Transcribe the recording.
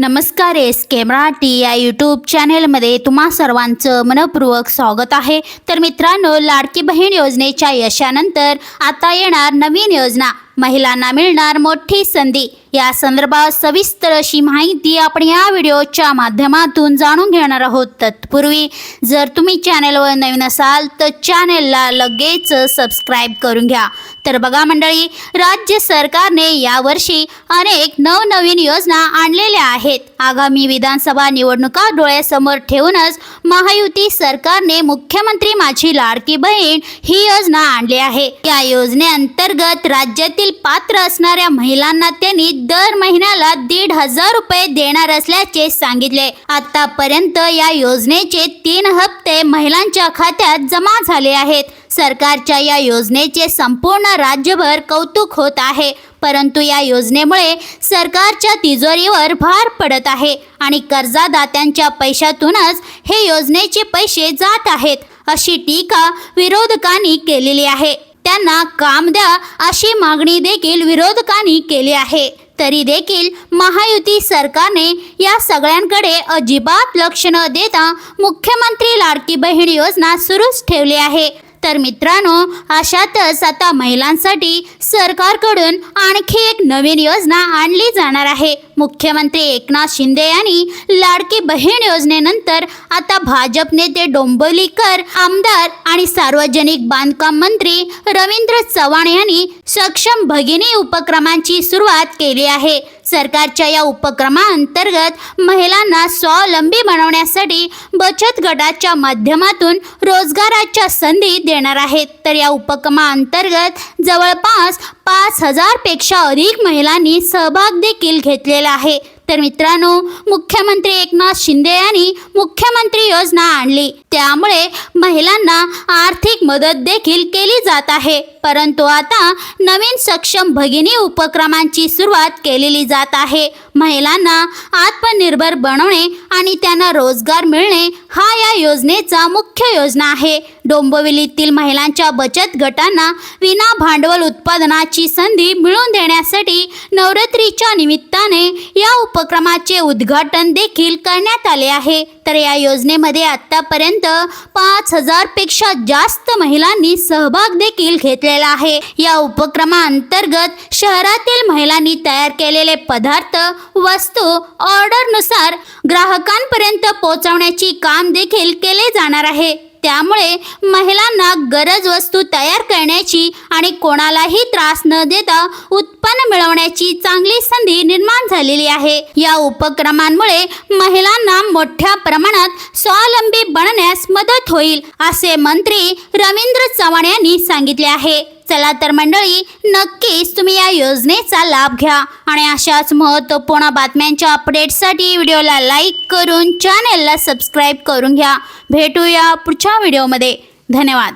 नमस्कार एस के मराठी या यूट्यूब चॅनेलमध्ये तुम्हा सर्वांचं मनपूर्वक स्वागत आहे. तर मित्रांनो लाडकी बहीण योजनेच्या यशानंतर आता येणार नवीन योजना. महिलांना मिळणार मोठी संधी. या संदर्भात सविस्तर अशी माहिती आपण या व्हिडिओच्या माध्यमातून जाणून घेणार आहोत. तत्पूर्वी जर तुम्ही चॅनेलवर नवीन असाल तर चॅनेलला लगेच सबस्क्राईब करून घ्या. तर बघा मंडळी राज्य सरकारने यावर्षी अनेक नवनवीन योजना आणलेल्या आहेत. आगामी विधानसभा निवडणुका डोळ्यासमोर ठेवूनच महायुती सरकारने मुख्यमंत्री माझी लाडकी बहीण ही योजना आणली आहे. या योजनेअंतर्गत राज्यातील पात्र असणाऱ्या महिलांना त्यांनी दर महिन्याला दीड हजार रुपये देणार असल्याचे सांगितले. आतापर्यंत या योजनेचे तीन हप्ते महिलांच्या खात्यात जमा झाले आहेत. सरकारच्या या योजनेचे संपूर्ण राज्यभर कौतुक होत आहे. परंतु या योजनेमुळे सरकारच्या तिजोरीवर भार पडत आहे आणि कर्जदात्यांच्या पैशातूनच हे योजनेचे पैसे जात आहेत अशी टीका विरोधकांनी केलेली आहे. त्यांना काम द्या अशी मागणी देखील विरोधकांनी केली आहे. तरी देखील महायुती सरकारने या सगळ्यांकडे अजिबात लक्ष न देता मुख्यमंत्री लाडकी बहीण योजना सुरूच ठेवली आहे. तर मित्रांनो अशातच आता महिलांसाठी सरकारकडून आणखी एक नवीन योजना आणली जाणार आहे. मुख्यमंत्री एकनाथ शिंदे यांनी लाडकी बहीण योजनेनंतर आता भाजप नेते डोंबोलीकर आमदार आणि सार्वजनिक बांधकाम मंत्री रवींद्र चव्हाण यांनी सक्षम भगिनी उपक्रमांची सुरुवात केली आहे. सरकारच्या या उपक्रमाअंतर्गत महिलांना स्वावलंबी बनवण्यासाठी बचत गटाच्या माध्यमातून रोजगाराच्या संधी देणार आहेत. तर या उपक्रमाअंतर्गत जवळपास पाच हजारपेक्षा अधिक महिलांनी सहभाग देखील घेतलेला आहे. तर मित्रांनो मुख्यमंत्री एकनाथ शिंदे यांनी मुख्यमंत्री योजना आणली. त्यामुळे महिलांना आर्थिक मदत देखील केली जात आहे. परंतु आता नवीन सक्षम भगिनी उपक्रमांची सुरुवात केलेली जात आहे. महिलांना आत्मनिर्भर बनवणे आणि त्यांना रोजगार मिळणे हा या योजनेचा मुख्य योजना आहे. डोंबिवलीतील महिलांच्या बचत गटांना विना भांडवल उत्पादनाची संधी मिळवून देण्यासाठी नवरात्रीच्या निमित्ताने या उप उपक्रमाचे उद्घाटन देखील करण्यात आले आहे. तर या योजनेमध्ये आतापर्यंत पाच हजारपेक्षा जास्त महिलांनी सहभाग देखील घेतलेला आहे. या उपक्रमाअंतर्गत शहरातील महिलांनी तयार केलेले पदार्थ वस्तू ऑर्डरनुसार ग्राहकांपर्यंत पोहोचवण्याची काम देखील केले जाणार आहे. त्यामुळे महिलांना गरज वस्तू तयार करण्याची आणि कोणालाही त्रास न देता उत्पन्न मिळवण्याची चांगली संधी निर्माण झालेली आहे. या उपक्रमांमुळे महिलांना मोठ्या प्रमाणात स्वावलंबी बनण्यास मदत होईल असे मंत्री रवींद्र चव्हाण यांनी सांगितले आहे. चला तर मंडळी नक्कीच तुम्ही या योजनेचा लाभ घ्या आणि अशाच महत्त्वपूर्ण बातम्यांच्या अपडेटसाठी व्हिडिओला लाईक करून चॅनेलला सबस्क्राईब करून घ्या. भेटूया पुढच्या व्हिडिओमध्ये. धन्यवाद.